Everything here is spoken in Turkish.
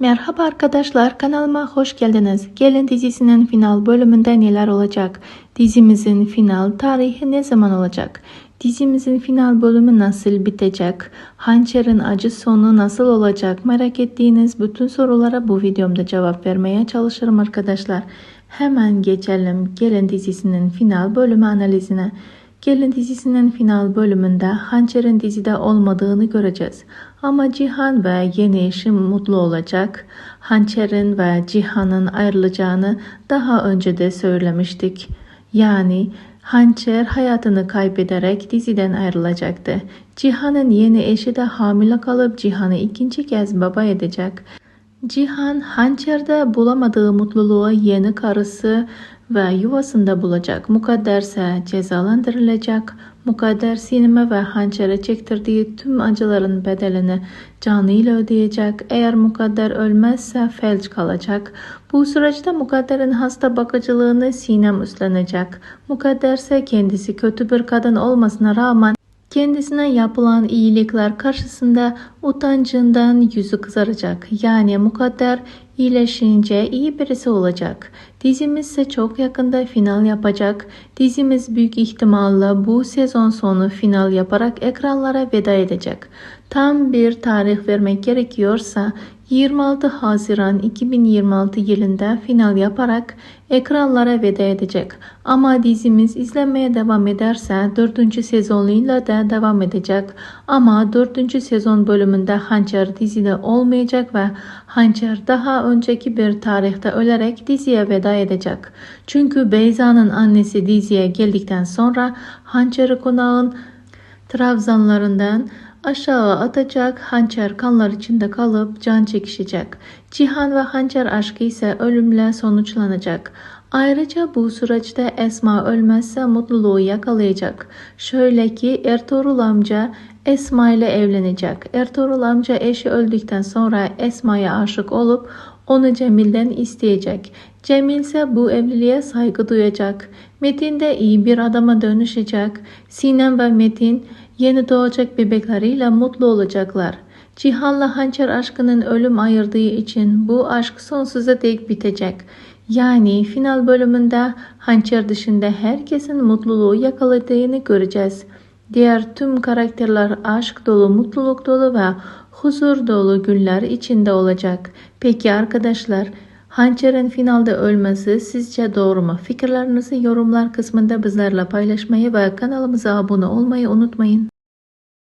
Merhaba arkadaşlar kanalıma hoş geldiniz. Gelin dizisinin final bölümünde neler olacak? Dizimizin final tarihi ne zaman olacak? Dizimizin final bölümü nasıl bitecek? Hançer'in acı sonu nasıl olacak? Merak ettiğiniz bütün sorulara bu videomda cevap vermeye çalışırım arkadaşlar. Hemen geçelim Gelin dizisinin final bölümü analizine. Gelin dizisinin final bölümünde Hançer'in dizide olmadığını göreceğiz. Ama Cihan ve yeni eşi mutlu olacak. Hançer'in ve Cihan'ın ayrılacağını daha önce de söylemiştik. Yani Hançer hayatını kaybederek diziden ayrılacaktı. Cihan'ın yeni eşi de hamile kalıp Cihan'ı ikinci kez baba edecek. Cihan hançerde bulamadığı mutluluğu yeni karısı ve yuvasında bulacak. Mukadder ise cezalandırılacak. Mukadder sineme ve hançere çektirdiği tüm acıların bedelini canıyla ödeyecek. Eğer mukadder ölmezse felç kalacak. Bu süreçte mukadderin hasta bakıcılığını Sinem üstlenecek. Mukadder ise kendisi kötü bir kadın olmasına rağmen Kendisine yapılan iyilikler karşısında utancından yüzü kızaracak. Yani mukadder iyileşince iyi birisi olacak. Dizimiz ise çok yakında final yapacak. Dizimiz büyük ihtimalle bu sezon sonu final yaparak ekranlara veda edecek. Tam bir tarih vermek gerekiyorsa 26 Haziran 2026 yılında final yaparak ekranlara veda edecek. Ama dizimiz izlemeye devam ederse 4. sezonuyla da devam edecek. Ama 4. sezon bölümünde Hançer dizide olmayacak ve Hançer daha önceki bir tarihte ölerek diziye veda edecek. Çünkü Beyza'nın annesi diziye geldikten sonra Hançer'i konağın trabzanlarından aşağı atacak, hançer kanlar içinde kalıp can çekişecek. Cihan ve hançer aşkı ise ölümle sonuçlanacak. Ayrıca bu süreçte Esma ölmezse mutluluğu yakalayacak. Şöyle ki Ertuğrul amca Esma ile evlenecek. Ertuğrul amca eşi öldükten sonra Esma'ya aşık olup onu Cemil'den isteyecek. Cemil ise bu evliliğe saygı duyacak. Metin de iyi bir adama dönüşecek. Sinem ve Metin yeni doğacak bebekleriyle mutlu olacaklar. Cihan'la Hançer aşkının ölüm ayırdığı için bu aşk sonsuza dek bitecek. Yani final bölümünde Hançer dışında herkesin mutluluğu yakaladığını göreceğiz. Diğer tüm karakterler aşk dolu, mutluluk dolu ve huzur dolu günler içinde olacak. Peki arkadaşlar, Hançer'in finalde ölmesi sizce doğru mu? Fikirlerinizi yorumlar kısmında bizlerle paylaşmayı ve kanalımıza abone olmayı unutmayın.